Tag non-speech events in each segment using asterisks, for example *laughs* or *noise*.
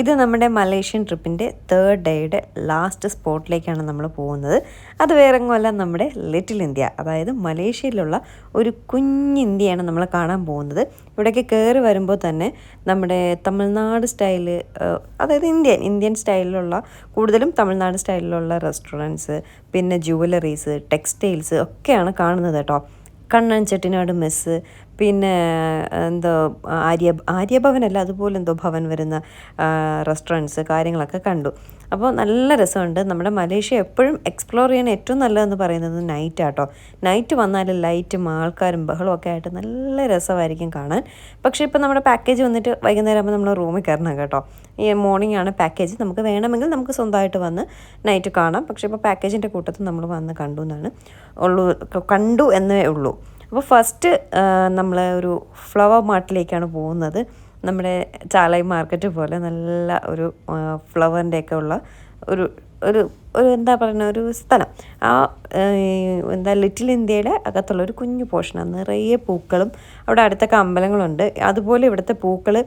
ഇത് നമ്മുടെ മലേഷ്യൻ ട്രിപ്പിന്റെ തേർഡ് ഡേയുടെ ലാസ്റ്റ് സ്പോട്ടിലേക്കാണ് നമ്മൾ പോകുന്നത്. അത് വേറെ അല്ല നമ്മുടെ ലിറ്റിൽ ഇന്ത്യ അതായത് മലേഷ്യയിലുള്ള ഒരു കുഞ്ഞിന്ത്യയാണ് നമ്മൾ കാണാൻ പോകുന്നത്. ഇവിടേക്ക് കയറി വരുമ്പോൾ തന്നെ നമ്മുടെ തമിഴ്നാട് സ്റ്റൈൽ അതായത് ഇന്ത്യൻ ഇന്ത്യൻ സ്റ്റൈലിലുള്ള കൂടുതലും തമിഴ്നാട് സ്റ്റൈലിലുള്ള റെസ്റ്റോറന്റ്സ് പിന്നെ ജുവലറീസ് ടെക്സ്റ്റൈൽസ് ഒക്കെയാണ് കാണുന്നത് കേട്ടോ. കണ്ണൻ ചെട്ടിനാട് മെസ്സ് പിന്നെ എന്തോ ആര്യ ആര്യഭവനല്ല അതുപോലെ എന്തോ ഭവൻ വരുന്ന റെസ്റ്റോറന്റ്സ് കാര്യങ്ങളൊക്കെ കണ്ടു. അപ്പോൾ നല്ല രസമുണ്ട്. നമ്മുടെ മലേഷ്യ എപ്പോഴും എക്സ്പ്ലോർ ചെയ്യാൻ ഏറ്റവും നല്ലതെന്ന് പറയുന്നത് നൈറ്റ് ആട്ടോ. നൈറ്റ് വന്നാൽ ലൈറ്റും ആൾക്കാരും ബഹളവും ഒക്കെ ആയിട്ട് നല്ല രസമായിരിക്കും കാണാൻ. പക്ഷേ ഇപ്പോൾ നമ്മുടെ പാക്കേജ് വന്നിട്ട് വൈകുന്നേരം ആകുമ്പോൾ നമ്മൾ റൂമിൽ കയറണം കേട്ടോ. ഈ മോർണിംഗ് ആണ് പാക്കേജ് നമുക്ക് വേണമെങ്കിൽ നമുക്ക് സ്വന്തമായിട്ട് വന്ന് നൈറ്റ് കാണാം. പക്ഷേ ഇപ്പോൾ പാക്കേജിന്റെ കൂട്ടത്തിൽ നമ്മൾ വന്ന് കണ്ടു എന്നാണ് ഉള്ളൂ കണ്ടു എന്നേ ഉള്ളൂ. അപ്പോൾ ഫസ്റ്റ് നമ്മൾ ഒരു ഫ്ലവർ മാർട്ടിലേക്കാണ് പോകുന്നത്. നമ്മുടെ ചാലായി മാർക്കറ്റ് പോലെ നല്ല ഒരു ഫ്ലവറിന്റെ ഒക്കെ ഉള്ള ഒരു ഒരു ഒരു എന്താ പറയുന്ന ഒരു സ്ഥലം. ആ എന്താ ലിറ്റിൽ ഇന്ത്യയുടെ അകത്തുള്ള ഒരു കുഞ്ഞു പോർഷനാണ് നിറയെ പൂക്കളും അവിടെ അടുത്തൊക്കെ അമ്പലങ്ങളുണ്ട് അതുപോലെ ഇവിടുത്തെ പൂക്കൾ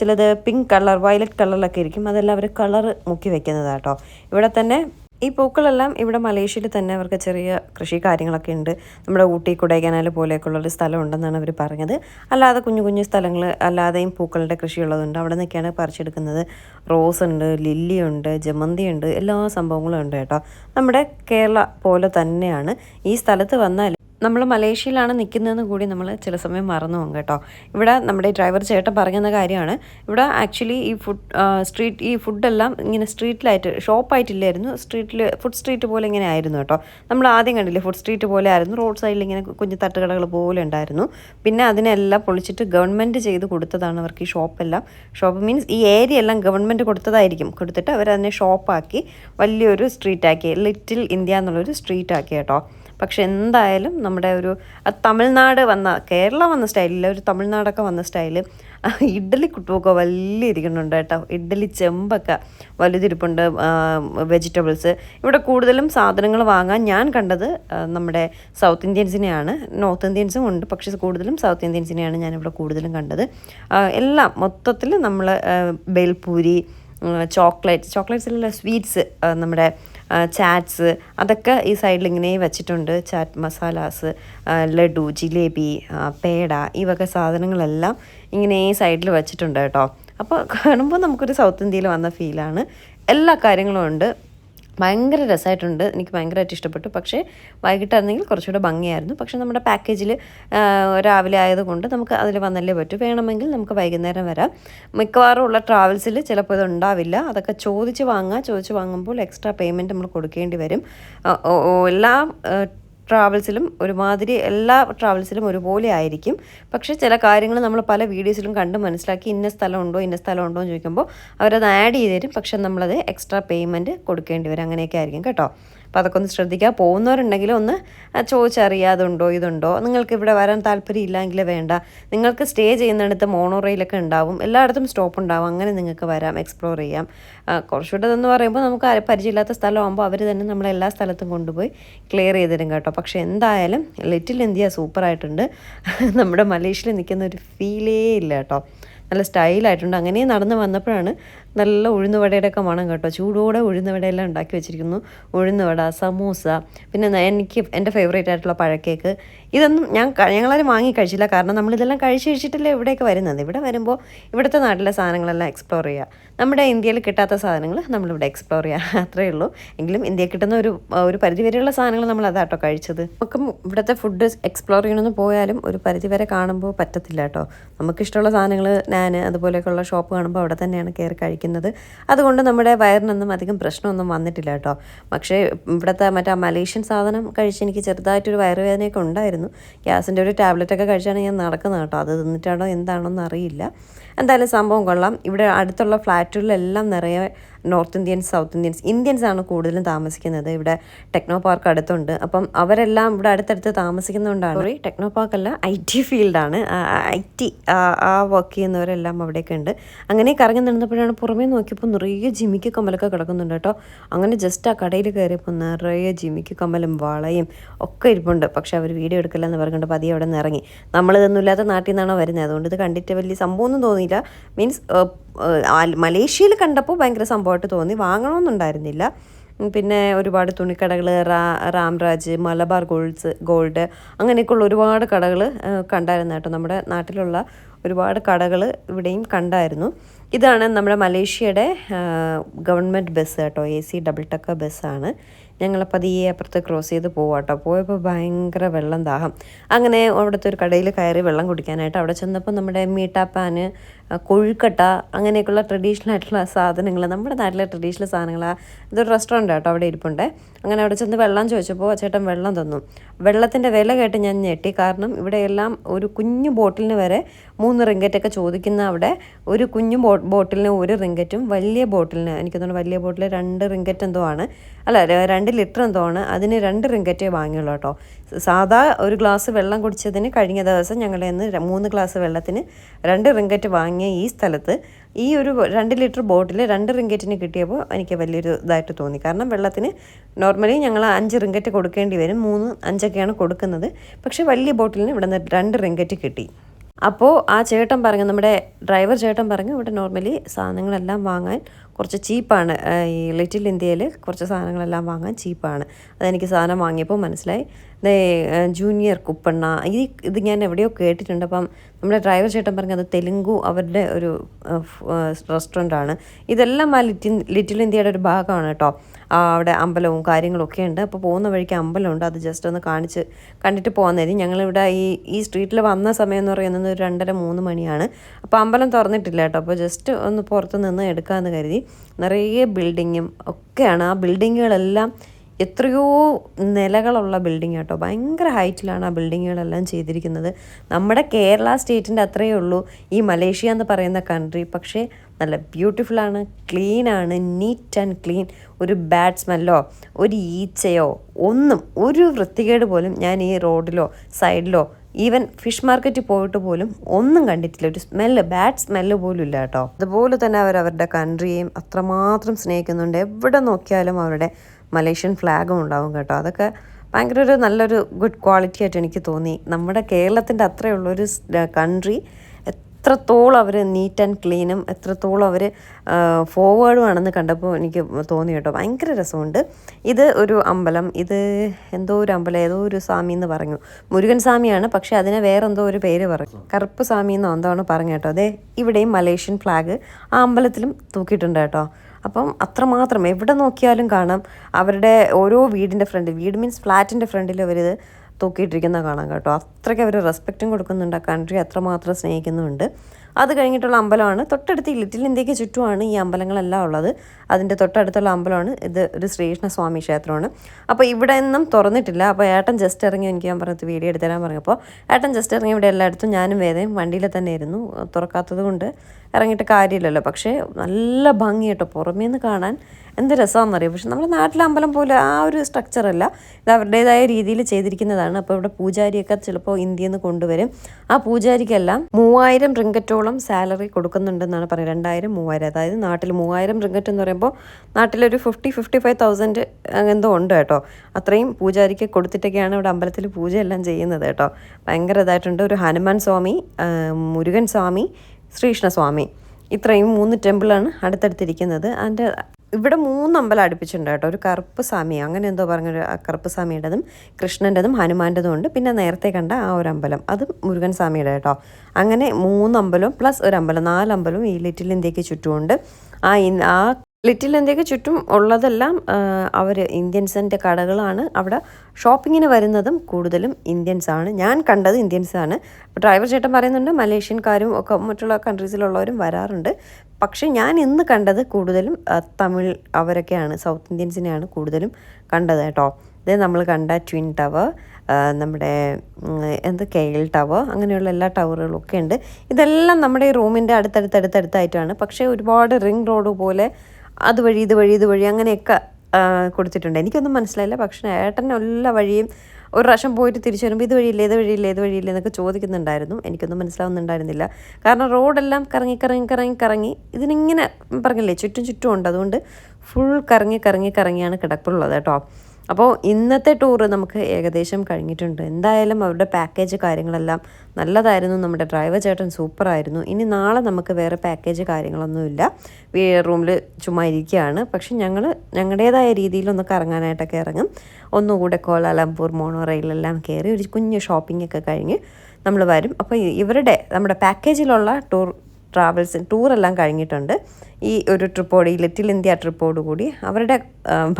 ചിലത് പിങ്ക് കളർ വയലറ്റ് കളറിലൊക്കെ ഇരിക്കും. അതെല്ലാം അവർ കളർ മുക്കി വെക്കുന്നതാട്ടോ. ഇവിടെ തന്നെ ഈ പൂക്കളെല്ലാം ഇവിടെ മലേഷ്യയിൽ തന്നെ അവർക്ക് ചെറിയ കൃഷി കാര്യങ്ങളൊക്കെ ഉണ്ട്. നമ്മുടെ ഊട്ടി കൊടൈക്കനാൽ പോലെയൊക്കെയുള്ളൊരു സ്ഥലം ഉണ്ടെന്നാണ് അവർ പറഞ്ഞത്. അല്ലാതെ കുഞ്ഞു കുഞ്ഞു സ്ഥലങ്ങൾ അല്ലാതെയും പൂക്കളുടെ കൃഷി കൃഷിയുള്ളതുണ്ട് അവിടെ നിന്നൊക്കെയാണ് പറിച്ചെടുക്കുന്നത്. റോസ് ഉണ്ട് ലില്ലി ഉണ്ട് ജമന്തി ഉണ്ട് എല്ലാ സംഭവങ്ങളും ഉണ്ട് കേട്ടോ. നമ്മുടെ കേരള പോലെ തന്നെയാണ്. ഈ സ്ഥലത്ത് വന്നാൽ നമ്മൾ മലേഷ്യയിലാണ് നിൽക്കുന്നതെന്ന് കൂടി നമ്മൾ ചില സമയം മറന്നു പോകും കേട്ടോ. ഇവിടെ നമ്മുടെ ഡ്രൈവർ ചേട്ടൻ പറയുന്ന കാര്യമാണ്. ഇവിടെ ആക്ച്വലി ഈ ഫുഡ് സ്ട്രീറ്റ് ഈ ഫുഡെല്ലാം ഇങ്ങനെ സ്ട്രീറ്റിലായിട്ട് ഷോപ്പായിട്ടില്ലായിരുന്നു സ്ട്രീറ്റിൽ ഫുഡ് സ്ട്രീറ്റ് പോലെ ഇങ്ങനെ ആയിരുന്നു കേട്ടോ. നമ്മൾ ആദ്യം കണ്ടില്ലേ ഫുഡ് സ്ട്രീറ്റ് പോലെ ആയിരുന്നു. റോഡ് സൈഡിൽ ഇങ്ങനെ കുഞ്ഞു തട്ടുകടകൾ പോലെ ഉണ്ടായിരുന്നു. പിന്നെ അതിനെല്ലാം പൊളിച്ചിട്ട് ഗവൺമെന്റ് ചെയ്ത് കൊടുത്തതാണ് അവർക്ക് ഈ ഷോപ്പെല്ലാം ഷോപ്പ് മീൻസ് ഈ ഏരിയ എല്ലാം ഗവൺമെന്റ് കൊടുത്തതായിരിക്കും. കൊടുത്തിട്ട് അവരതിനെ ഷോപ്പാക്കി വലിയൊരു സ്ട്രീറ്റാക്കി ലിറ്റിൽ ഇന്ത്യ എന്നുള്ളൊരു സ്ട്രീറ്റാക്കി കേട്ടോ. പക്ഷെ എന്തായാലും നമ്മുടെ ഒരു തമിഴ്നാട് വന്ന കേരളം വന്ന സ്റ്റൈലിൽ ഒരു തമിഴ്നാടൊക്കെ വന്ന സ്റ്റൈൽ ഇഡ്ഡലി കുട്ടുമൊക്കെ വലിയ ഇരിക്കുന്നുണ്ട് കേട്ടോ. ഇഡ്ഡലി ചെമ്പൊക്കെ വലുതിരിപ്പുണ്ട് വെജിറ്റബിൾസ്. ഇവിടെ കൂടുതലും സാധനങ്ങൾ വാങ്ങാൻ ഞാൻ കണ്ടത് നമ്മുടെ സൗത്ത് ഇന്ത്യൻസിനെയാണ്. നോർത്ത് ഇന്ത്യൻസും ഉണ്ട് പക്ഷേ കൂടുതലും സൗത്ത് ഇന്ത്യൻസിനെയാണ് ഞാനിവിടെ കൂടുതലും കണ്ടത്. എല്ലാം മൊത്തത്തിൽ നമ്മൾ ബേൽപൂരി ചോക്ലേറ്റ് ചോക്ലേറ്റ്സിലുള്ള സ്വീറ്റ്സ് നമ്മുടെ ചാറ്റ്സ് അതൊക്കെ ഈ സൈഡിൽ ഇങ്ങനെ വെച്ചിട്ടുണ്ട്. ചാറ്റ് മസാലാസ് ലഡു ജിലേബി പേട ഈ വക സാധനങ്ങളെല്ലാം ഇങ്ങനെ ഈ സൈഡിൽ വെച്ചിട്ടുണ്ട് കേട്ടോ. അപ്പോൾ കാണുമ്പോൾ നമുക്കൊരു സൗത്ത് ഇന്ത്യയിൽ വന്ന ഫീലാണ്. എല്ലാ കാര്യങ്ങളും ഉണ്ട്. ഭയങ്കര രസമായിട്ടുണ്ട്. എനിക്ക് ഭയങ്കരമായിട്ട് ഇഷ്ടപ്പെട്ടു. പക്ഷേ വൈകിട്ടായിരുന്നെങ്കിൽ കുറച്ചുകൂടെ ഭംഗിയായിരുന്നു. പക്ഷേ നമ്മുടെ പാക്കേജിൽ രാവിലെ ആയതുകൊണ്ട് നമുക്ക് അതിൽ വന്നല്ലേ പറ്റൂ. വേണമെങ്കിൽ നമുക്ക് വൈകുന്നേരം വരാം. മിക്കവാറും ഉള്ള ട്രാവൽസിൽ ചിലപ്പോൾ ഇത് ഉണ്ടാവില്ല. അതൊക്കെ ചോദിച്ച് വാങ്ങുക. ചോദിച്ച് വാങ്ങുമ്പോൾ എക്സ്ട്രാ പേയ്മെന്റ് നമ്മൾ കൊടുക്കേണ്ടി വരും. എല്ലാം ട്രാവൽസിലും ഒരുമാതിരി എല്ലാ ട്രാവൽസിലും ഒരുപോലെ ആയിരിക്കും. പക്ഷേ ചില കാര്യങ്ങൾ നമ്മൾ പല വീഡിയോസിലും കണ്ട് മനസ്സിലാക്കി ഇന്ന സ്ഥലം ഉണ്ടോ ഇന്ന സ്ഥലം ഉണ്ടോ എന്ന് ചോദിക്കുമ്പോൾ അവരത് ആഡ് ചെയ്ത് തരും. പക്ഷെ നമ്മളത് എക്സ്ട്രാ പേയ്മെന്റ് കൊടുക്കേണ്ടി വരും. അങ്ങനെയൊക്കെ ആയിരിക്കും കേട്ടോ. അപ്പോൾ അതൊക്കെ ഒന്ന് ശ്രദ്ധിക്കുക. പോകുന്നവരുണ്ടെങ്കിൽ ഒന്ന് ചോദിച്ചറിയുക അതുണ്ടോ ഇതുണ്ടോ? നിങ്ങൾക്ക് ഇവിടെ വരാൻ താല്പര്യം ഇല്ലെങ്കിൽ വേണ്ട. നിങ്ങൾക്ക് സ്റ്റേ ചെയ്യുന്നിടത്ത് മോണോ റെയിലൊക്കെ ഉണ്ടാവും. എല്ലായിടത്തും സ്റ്റോപ്പ് ഉണ്ടാവും. അങ്ങനെ നിങ്ങൾക്ക് വരാം എക്സ്പ്ലോർ ചെയ്യാം. കുറച്ചുകൂടെ എന്ന് പറയുമ്പോൾ നമുക്ക് പരിചയമില്ലാത്ത സ്ഥലമാകുമ്പോൾ അവർ തന്നെ നമ്മളെ എല്ലാ സ്ഥലത്തും കൊണ്ടുപോയി ക്ലിയർ ചെയ്തിരും കേട്ടോ. പക്ഷേ എന്തായാലും ലിറ്റിൽ ഇന്ത്യ സൂപ്പറായിട്ടുണ്ട് നമ്മുടെ മലേഷ്യയിൽ നിൽക്കുന്ന ഒരു ഫീലേ ഇല്ല കേട്ടോ. നല്ല സ്റ്റൈലായിട്ടുണ്ട്. അങ്ങനെ നടന്ന് വന്നപ്പോഴാണ് നല്ല ഉഴുന്നുവടയുടെയൊക്കെ മണം കേട്ടോ. ചൂടോടെ ഉഴുന്നുവടയെല്ലാം ഉണ്ടാക്കി വെച്ചിരിക്കുന്നു. ഉഴുന്നുവട സമൂസ പിന്നെ എനിക്ക് എന്റെ ഫേവറേറ്റ് ആയിട്ടുള്ള പഴക്കേക്ക്. ഇതൊന്നും ഞാൻ ഞങ്ങളാരും വാങ്ങി കഴിച്ചില്ല. കാരണം നമ്മളിതെല്ലാം കഴിച്ച് കഴിച്ചിട്ടല്ലേ ഇവിടെയൊക്കെ വരുന്നത്. ഇവിടെ വരുമ്പോൾ ഇവിടുത്തെ നാട്ടിലെ സാധനങ്ങളെല്ലാം എക്സ്പ്ലോർ ചെയ്യുക നമ്മുടെ ഇന്ത്യയിൽ കിട്ടാത്ത സാധനങ്ങൾ നമ്മളിവിടെ എക്സ്പ്ലോർ ചെയ്യുക *laughs* അത്രയേ ഉള്ളൂ. എങ്കിലും ഇന്ത്യയിൽ കിട്ടുന്ന ഒരു ഒരു പരിധി വരെയുള്ള സാധനങ്ങൾ നമ്മൾ അതാട്ടോ കഴിച്ചത്. നമുക്ക് ഇവിടുത്തെ ഫുഡ് എക്സ്പ്ലോർ ചെയ്യണമെന്ന് പോയാലും ഒരു പരിധി വരെ കാണുമ്പോൾ പറ്റത്തില്ല കേട്ടോ. നമുക്കിഷ്ടമുള്ള സാധനങ്ങൾ ഞാൻ അതുപോലെയൊക്കെയുള്ള ഷോപ്പ് കാണുമ്പോൾ അവിടെ തന്നെയാണ് കയറി കഴിക്കുന്നത്. അതുകൊണ്ട് നമ്മുടെ വയറിനൊന്നും അധികം പ്രശ്നമൊന്നും വന്നിട്ടില്ല കേട്ടോ. പക്ഷേ ഇവിടുത്തെ മറ്റേ മലേഷ്യൻ സാധനം കഴിച്ച് എനിക്ക് ചെറുതായിട്ടൊരു വയറുവേദനയൊക്കെ ഉണ്ടായിരുന്നു. ഗ്യാസിന്റെ ഒരു ടാബ്ലറ്റൊക്കെ കഴിച്ചാണ് ഞാൻ നടക്കുന്നത് കേട്ടോ. അത് തിന്നിട്ടാണോ എന്താണോ എന്നറിയില്ല എന്തായാലും സംഭവം കൊള്ളാം. ഇവിടെ അടുത്തുള്ള ഫ്ലാറ്റുകളിലെല്ലാം നിറയെ North Indians South Indians Indians ആണ് കൂടുതലും താമസിക്കുന്നത്. ഇവിടെ ടെക്നോ പാർക്ക് അടുത്തുണ്ട്. അപ്പം അവരെല്ലാം ഇവിടെ അടുത്തടുത്ത് താമസിക്കുന്നതുകൊണ്ടാണ് സോറി ടെക്നോ പാർക്ക് അല്ല ഐ ടി ഫീൽഡാണ് ഐ ടി ആ വർക്ക് ചെയ്യുന്നവരെല്ലാം അവിടെയൊക്കെ ഉണ്ട്. അങ്ങനെ കറങ്ങി നടന്നപ്പോഴാണ് പുറമേ നോക്കിയപ്പോൾ നിറയെ ജിമിക്ക് കമ്മലൊക്കെ കിടക്കുന്നുണ്ട് കേട്ടോ. അങ്ങനെ ജസ്റ്റ് ആ കടയിൽ കയറിയപ്പോൾ നിറയെ ജിമിക്ക് കമ്മലും വളയും ഒക്കെ ഇരിപ്പുണ്ട്. പക്ഷെ അവർ വീഡിയോ എടുക്കില്ല എന്ന് പറഞ്ഞുകൊണ്ട് പതിയെ അവിടെ നിന്ന് ഇറങ്ങി. നമ്മളിതൊന്നും ഇല്ലാത്ത നാട്ടിൽ നിന്നാണ് വരുന്നത്. അതുകൊണ്ട് ഇത് കണ്ടിട്ട് വലിയ സംഭവമൊന്നും തോന്നിയില്ല. മീൻസ് മലേഷ്യയിൽ കണ്ടപ്പോൾ ഭയങ്കര സംഭവമായിട്ട് തോന്നി. വാങ്ങണമെന്നുണ്ടായിരുന്നില്ല പിന്നെ ഒരുപാട് തുണിക്കടകൾ റാ രാംരാജ് മലബാർ ഗോൾഡ്സ് ഗോൾഡ് അങ്ങനെയൊക്കെയുള്ള ഒരുപാട് കടകൾ കണ്ടായിരുന്നു കേട്ടോ. നമ്മുടെ നാട്ടിലുള്ള ഒരുപാട് കടകൾ ഇവിടെയും കണ്ടായിരുന്നു. ഇതാണ് നമ്മുടെ മലേഷ്യയുടെ ഗവൺമെന്റ് ബസ് കേട്ടോ. എ സി ഡബിൾ ടക്കർ ബസ്സാണ്. ഞങ്ങൾ പതിയെ അപ്പുറത്ത് ക്രോസ് ചെയ്ത് പോവാട്ടോ. പോയപ്പോൾ ഭയങ്കര വെള്ളം ദാഹം. അങ്ങനെ അവിടുത്തെ ഒരു കടയിൽ കയറി വെള്ളം കുടിക്കാനായിട്ട് അവിടെ ചെന്നപ്പോൾ നമ്മുടെ മീട്ടാപ്പാന് ആ, കൊഴുക്കട്ട അങ്ങനെയൊക്കെയുള്ള ട്രഡീഷണൽ ആയിട്ടുള്ള സാധനങ്ങൾ നമ്മുടെ നാട്ടിലെ ട്രഡീഷണൽ സാധനങ്ങളാണ് ഇതൊരു റെസ്റ്റോറന്റ് കേട്ടോ അവിടെ ഇരിപ്പുണ്ട്. അങ്ങനെ അവിടെ ചെന്ന് വെള്ളം ചോദിച്ചപ്പോൾ ചേട്ടൻ വെള്ളം തന്നു. വെള്ളത്തിന്റെ വില കേട്ട് ഞാൻ ഞെട്ടി. കാരണം ഇവിടെയെല്ലാം ഒരു കുഞ്ഞു ബോട്ടിലിന് വരെ മൂന്ന് റിങ്കറ്റൊക്കെ ചോദിക്കുന്ന അവിടെ ഒരു കുഞ്ഞു ബോ ബോട്ടിലിന് ഒരു റിങ്കറ്റും വലിയ ബോട്ടിലിന് എനിക്ക് തോന്നുന്നു വലിയ ബോട്ടിൽ രണ്ട് റിങ്കറ്റ് എന്തോ ആണ്. അല്ല രണ്ട് ലിറ്റർ എന്തോ ആണ്. അതിന് രണ്ട് റിങ്കറ്റേ വാങ്ങിയുള്ളൂ കേട്ടോ. സാധാ ഒരു ഗ്ലാസ് വെള്ളം കുടിച്ചതിന് കഴിഞ്ഞ ദിവസം ഞങ്ങളുടെ നിന്ന് മൂന്ന് ഗ്ലാസ് വെള്ളത്തിന് രണ്ട് റിങ്കറ്റ് വാങ്ങിയ ഈ സ്ഥലത്ത് ഈ ഒരു രണ്ട് ലിറ്റർ ബോട്ടിൽ രണ്ട് റിങ്കറ്റിന് കിട്ടിയപ്പോൾ എനിക്ക് വലിയൊരു ഇതായിട്ട് തോന്നി. കാരണം വെള്ളത്തിന് നോർമലി ഞങ്ങൾ അഞ്ച് റിങ്കറ്റ് കൊടുക്കേണ്ടി വരും. മൂന്ന് അഞ്ചൊക്കെയാണ് കൊടുക്കുന്നത്. പക്ഷേ വലിയ ബോട്ടിലിന് ഇവിടെ നിന്ന് രണ്ട് റിങ്കറ്റ് കിട്ടി. അപ്പോൾ ആ ചേട്ടൻ പറഞ്ഞു നമ്മുടെ ഡ്രൈവർ ചേട്ടൻ പറഞ്ഞു ഇവിടെ നോർമലി സാധനങ്ങളെല്ലാം വാങ്ങാൻ കുറച്ച് ചീപ്പാണ്. ഈ ലിറ്റിൽ ഇന്ത്യയിൽ കുറച്ച് സാധനങ്ങളെല്ലാം വാങ്ങാൻ ചീപ്പാണ്. അതെനിക്ക് സാധനം വാങ്ങിയപ്പോൾ മനസ്സിലായി. ജൂനിയർ കുപ്പണ്ണ. ഈ ഇത് ഞാൻ എവിടെയോ കേട്ടിട്ടുണ്ട്. അപ്പം നമ്മുടെ ഡ്രൈവർ ചേട്ടൻ പറഞ്ഞത് തെലുങ്കു അവരുടെ ഒരു റെസ്റ്റോറന്റ് ആണ് ഇതെല്ലാം ആ ലിറ്റിൽ ലിറ്റിൽ ഇന്ത്യയുടെ ഒരു ഭാഗമാണ് കേട്ടോ. അവിടെ അമ്പലവും കാര്യങ്ങളും ഒക്കെ ഉണ്ട്. അപ്പോൾ പോകുന്ന വഴിക്ക് അമ്പലമുണ്ട്. അത് ജസ്റ്റ് ഒന്ന് കാണിച്ച് കണ്ടിട്ട് പോകുന്നതായിരിക്കും ഞങ്ങളിവിടെ ഈ ഈ സ്ട്രീറ്റിൽ വന്ന സമയം എന്ന് പറയുന്നത് ഒരു രണ്ടര മൂന്ന് മണിയാണ്. അപ്പോൾ അമ്പലം തുറന്നിട്ടില്ല കേട്ടോ. അപ്പോൾ ജസ്റ്റ് ഒന്ന് പുറത്ത് നിന്ന് എടുക്കാമെന്ന് കരുതി. നിറയെ ബിൽഡിങ്ങും ഒക്കെയാണ്. ആ ബിൽഡിങ്ങുകളെല്ലാം എത്രയോ നിലകളുള്ള ബിൽഡിംഗ് കേട്ടോ ഭയങ്കര ഹൈറ്റിലാണ് ആ ബിൽഡിങ്ങുകളെല്ലാം ചെയ്തിരിക്കുന്നത്. നമ്മുടെ കേരള സ്റ്റേറ്റിന്റെ അത്രയേ ഉള്ളൂ ഈ മലേഷ്യ എന്ന് പറയുന്ന കൺട്രി പക്ഷേ നല്ല ബ്യൂട്ടിഫുള്ളാണ് ക്ലീനാണ് നീറ്റ് ആൻഡ് ക്ലീൻ ഒരു ബാഡ് സ്മെല്ലോ ഒരു ഈച്ചയോ ഒന്നും ഒരു വൃത്തികേട് പോലും ഞാൻ ഈ റോഡിലോ സൈഡിലോ ഈവൻ ഫിഷ് മാർക്കറ്റിൽ പോയിട്ട് പോലും ഒന്നും കണ്ടിട്ടില്ല. ഒരു സ്മെല്ല് ബാഡ് സ്മെല്ല് പോലും ഇല്ല കേട്ടോ. അതുപോലെ തന്നെ അവർ അവരുടെ കൺട്രിയെയും അത്രമാത്രം സ്നേഹിക്കുന്നുണ്ട്. എവിടെ നോക്കിയാലും അവരുടെ മലേഷ്യൻ ഫ്ലാഗും ഉണ്ടാവും കേട്ടോ. അതൊക്കെ ഭയങ്കര ഒരു നല്ലൊരു ഗുഡ് ക്വാളിറ്റി ആയിട്ട് എനിക്ക് തോന്നി. നമ്മുടെ കേരളത്തിന്റെ അത്രയുള്ളൊരു കൺട്രി എത്രത്തോളം അവർ നീറ്റ് ആൻഡ് ക്ലീനും എത്രത്തോളം അവർ ഫോർവേഡും ആണെന്ന് കണ്ടപ്പോൾ എനിക്ക് തോന്നി കേട്ടോ. ഭയങ്കര രസമുണ്ട്. ഇത് ഒരു അമ്പലം ഇത് എന്തോ ഒരു അമ്പലം ഏതോ ഒരു സ്വാമി എന്ന് പറഞ്ഞു. മുരുകൻ സ്വാമിയാണ് പക്ഷേ അതിനെ വേറെന്തോ ഒരു പേര് പറഞ്ഞു കറുപ്പ് സ്വാമി എന്നോ എന്താണ് പറഞ്ഞു കേട്ടോ. അതെ ഇവിടെയും മലേഷ്യൻ ഫ്ലാഗ് ആ അമ്പലത്തിലും തൂക്കിയിട്ടുണ്ട് കേട്ടോ. അപ്പം അത്രമാത്രം എവിടെ നോക്കിയാലും കാണാം. അവരുടെ ഓരോ വീടിന്റെ ഫ്രണ്ട് വീട് മീൻസ് ഫ്ലാറ്റിന്റെ ഫ്രണ്ടിൽ അവരിത് തൂക്കിയിട്ടിരിക്കുന്ന കാണാം കേട്ടോ. അത്രയ്ക്ക് അവർ റെസ്പെക്റ്റും കൊടുക്കുന്നുണ്ട്. ആ കൺട്രി അത്രമാത്രം സ്നേഹിക്കുന്നുണ്ട് അത് കഴിഞ്ഞിട്ടുള്ള അമ്പലമാണ്. തൊട്ടടുത്ത് ഈ ലിറ്റിൽ ഇന്ത്യയ്ക്ക് ചുറ്റുമാണ് ഈ അമ്പലങ്ങളെല്ലാം ഉള്ളത്. അതിന്റെ തൊട്ടടുത്തുള്ള അമ്പലമാണ്. ഇത് ഒരു ശ്രീകൃഷ്ണ സ്വാമി ക്ഷേത്രമാണ്. അപ്പോൾ ഇവിടെ നിന്നും തുറന്നിട്ടില്ല. അപ്പോൾ ഏട്ടൻ ജസ്റ്റ് ഇറങ്ങി എനിക്ക് ഞാൻ പറഞ്ഞത് വീഡിയോ എടുത്തരാൻ പറഞ്ഞപ്പോൾ ഏട്ടൻ ജസ്റ്റ് ഇറങ്ങി ഇവിടെ എല്ലായിടത്തും ഞാനും വേദയും വണ്ടിയിൽ തന്നെ ഇരുന്നു തുറക്കാത്തത് കൊണ്ട് ഇറങ്ങിയിട്ട് കാര്യമില്ലല്ലോ. പക്ഷേ നല്ല ഭംഗി കേട്ടോ. പുറമേ നിന്ന് കാണാൻ എന്ത് രസമാണെന്നറിയാം? പക്ഷെ നമ്മുടെ നാട്ടിലെ അമ്പലം പോലെ ആ ഒരു സ്ട്രക്ചറല്ല ഇത് അവരുടേതായ രീതിയിൽ ചെയ്തിരിക്കുന്നതാണ്. അപ്പോൾ ഇവിടെ പൂജാരിയൊക്കെ ചിലപ്പോൾ ഇന്ത്യയിൽ നിന്ന് കൊണ്ടുവരും. ആ പൂജാരിക്കെല്ലാം മൂവായിരം റിങ്കറ്റോളം സാലറി കൊടുക്കുന്നുണ്ടെന്നാണ് പറയുന്നത്. രണ്ടായിരം മൂവായിരം. അതായത് നാട്ടിൽ മൂവായിരം റിങ്കറ്റ് എന്ന് പറയുമ്പോൾ നാട്ടിലൊരു ഫിഫ്റ്റി ഫിഫ്റ്റി ഫൈവ് തൗസൻഡ് എന്തോ ഉണ്ട് കേട്ടോ. അത്രയും പൂജാരിക്ക് കൊടുത്തിട്ടൊക്കെയാണ് ഇവിടെ അമ്പലത്തിൽ പൂജയെല്ലാം ചെയ്യുന്നത് കേട്ടോ. ഭയങ്കര ഇതായിട്ടുണ്ട്. ഒരു ഹനുമാൻ സ്വാമി മുരുകൻ സ്വാമി ശ്രീകൃഷ്ണസ്വാമി ഇത്രയും മൂന്ന് ടെമ്പിളാണ് അടുത്തടുത്തിരിക്കുന്നത്. അതിന്റെ ഇവിടെ മൂന്ന് അമ്പലം അടുപ്പിച്ചിട്ടുണ്ട് കേട്ടോ. ഒരു കറുപ്പ് സ്വാമി അങ്ങനെ എന്തോ പറഞ്ഞൊരു കറുപ്പ് സ്വാമിയുടേതും കൃഷ്ണന്റെതും ഹനുമാന്റെതും ഉണ്ട്. പിന്നെ നേരത്തെ കണ്ട ആ ഒരു അമ്പലം. അത് മുരുകൻ സ്വാമിയുടെ കേട്ടോ. അങ്ങനെ മൂന്ന് അമ്പലവും പ്ലസ് ഒരു അമ്പലം നാല് അമ്പലവും ഈ ലിറ്റിൽ ഇന്ത്യയ്ക്ക് ചുറ്റുമുണ്ട്. ആ ആ ലിറ്റിൽ ഇന്ത്യയ്ക്ക് ചുറ്റും ഉള്ളതെല്ലാം അവർ ഇന്ത്യൻസിന്റെ കടകളാണ്. അവിടെ ഷോപ്പിങ്ങിന് വരുന്നതും കൂടുതലും ഇന്ത്യൻസ് ആണ് ഞാൻ കണ്ടത് ഇന്ത്യൻസ് ആണ് അപ്പോൾ ഡ്രൈവർ ചേട്ടൻ പറയുന്നുണ്ട് മലേഷ്യൻകാരും ഒക്കെ മറ്റുള്ള കൺട്രീസിലുള്ളവരും വരാറുണ്ട്. പക്ഷേ ഞാൻ ഇന്ന് കണ്ടത് കൂടുതലും തമിഴ് അവരൊക്കെയാണ് സൗത്ത് ഇന്ത്യൻസിനെയാണ് കൂടുതലും കണ്ടത് കേട്ടോ. ഇത് നമ്മൾ കണ്ട ട്വിൻ ടവർ നമ്മുടെ എന്ത് എന്ത് കെയിൽ ടവർ അങ്ങനെയുള്ള എല്ലാ ടവറുകളും ഒക്കെ ഉണ്ട്. ഇതെല്ലാം നമ്മുടെ ഈ റൂമിന്റെ അടുത്തടുത്തടുത്തടുത്തായിട്ടാണ്. പക്ഷേ ഒരുപാട് റിംഗ് റോഡ് പോലെ അതുവഴി ഇതുവഴി ഇതുവഴി അങ്ങനെയൊക്കെ കൊടുത്തിട്ടുണ്ട്. എനിക്കൊന്നും മനസ്സിലായില്ല. പക്ഷേ ഏട്ടൻ എല്ലാ വഴിയും ഒരു പ്രാവശ്യം പോയിട്ട് തിരിച്ചു വരുമ്പോൾ ഇത് വഴിയില്ലേ ഇത് വഴിയില്ലേ ഇത് വഴിയില്ലേ എന്നൊക്കെ ചോദിക്കുന്നുണ്ടായിരുന്നു. എനിക്കൊന്നും മനസ്സിലാവുന്നുണ്ടായിരുന്നില്ല. കാരണം റോഡെല്ലാം കറങ്ങി കറങ്ങി കറങ്ങി കറങ്ങി ഇതിനിങ്ങനെ പറഞ്ഞില്ലേ ചുറ്റും ചുറ്റും ഉണ്ട്. അതുകൊണ്ട് ഫുൾ കറങ്ങി കറങ്ങി കറങ്ങിയാണ് കിടപ്പുള്ളത് കേട്ടോ. അപ്പോൾ ഇന്നത്തെ ടൂറ് നമുക്ക് ഏകദേശം കഴിഞ്ഞിട്ടുണ്ട്. എന്തായാലും അവരുടെ പാക്കേജ് കാര്യങ്ങളെല്ലാം നല്ലതായിരുന്നു. നമ്മുടെ ഡ്രൈവർ ചേട്ടൻ സൂപ്പറായിരുന്നു. ഇനി നാളെ നമുക്ക് വേറെ പാക്കേജ് കാര്യങ്ങളൊന്നുമില്ല. റൂമിൽ ചുമ്മാ ഇരിക്കുകയാണ്. പക്ഷെ ഞങ്ങൾ ഞങ്ങളുടേതായ രീതിയിലൊന്ന് കറങ്ങാനായിട്ടൊക്കെ ഇറങ്ങും. ഒന്നുകൂടെ കോലാലംപൂർ മോണോ റെയിലെല്ലാം കയറി ഒരു കുഞ്ഞ് ഷോപ്പിംഗ് ഒക്കെ കഴിഞ്ഞ് നമ്മൾ വരും. അപ്പോൾ ഇവരുടെ നമ്മുടെ പാക്കേജിലുള്ള ടൂർ ട്രാവൽസ് ടൂറെല്ലാം കഴിഞ്ഞിട്ടുണ്ട്. ഈ ഒരു ട്രിപ്പോട് ഈ ലിറ്റിൽ ഇന്ത്യ ട്രിപ്പോട് കൂടി അവരുടെ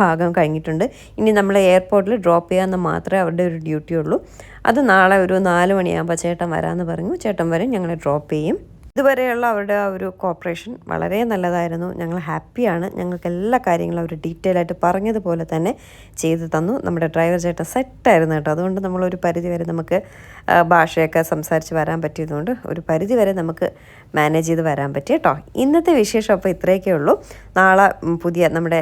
ഭാഗം കഴിഞ്ഞിട്ടുണ്ട്. ഇനി നമ്മൾ എയർപോർട്ടിൽ ഡ്രോപ്പ് ചെയ്യാമെന്ന് മാത്രമേ അവരുടെ ഒരു ഡ്യൂട്ടി ഉള്ളൂ. അത് നാളെ ഒരു നാല് മണിയാകുമ്പോൾ ചേട്ടൻ വരാമെന്ന് പറഞ്ഞു. ചേട്ടൻ വരും ഞങ്ങളെ ഡ്രോപ്പ് ചെയ്യും. ഇതുവരെയുള്ള അവരുടെ ആ ഒരു കോപ്പറേഷൻ വളരെ നല്ലതായിരുന്നു. ഞങ്ങൾ ഹാപ്പിയാണ് ഞങ്ങൾക്ക് എല്ലാ കാര്യങ്ങളും അവർ ഡീറ്റെയിൽ ആയിട്ട് പറഞ്ഞതുപോലെ തന്നെ ചെയ്തു തന്നു. നമ്മുടെ ഡ്രൈവർ ചേട്ടൻ സെറ്റായിരുന്നു കേട്ടോ. അതുകൊണ്ട് നമ്മളൊരു പരിധി വരെ നമുക്ക് ഭാഷയൊക്കെ സംസാരിച്ച് വരാൻ പറ്റിയതുകൊണ്ട് ഒരു പരിധി വരെ നമുക്ക് മാനേജ് ചെയ്ത് വരാൻ പറ്റി കേട്ടോ. ഇന്നത്തെ വിശേഷം അപ്പോൾ ഇത്രയൊക്കെ ഉള്ളൂ. നാളെ പുതിയ നമ്മുടെ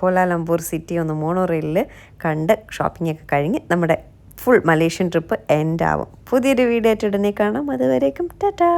കോലാലംപൂർ സിറ്റി ഒന്ന് മോണോ റെയിലിൽ കണ്ട് ഷോപ്പിങ്ങൊക്കെ കഴിഞ്ഞ് നമ്മുടെ ഫുൾ മലേഷ്യൻ ട്രിപ്പ് എൻഡ് ആവും. പുതിയൊരു വീഡിയോ ആയിട്ട് ഉടനെ കാണാം. അതുവരേക്കും ടാറ്റാ!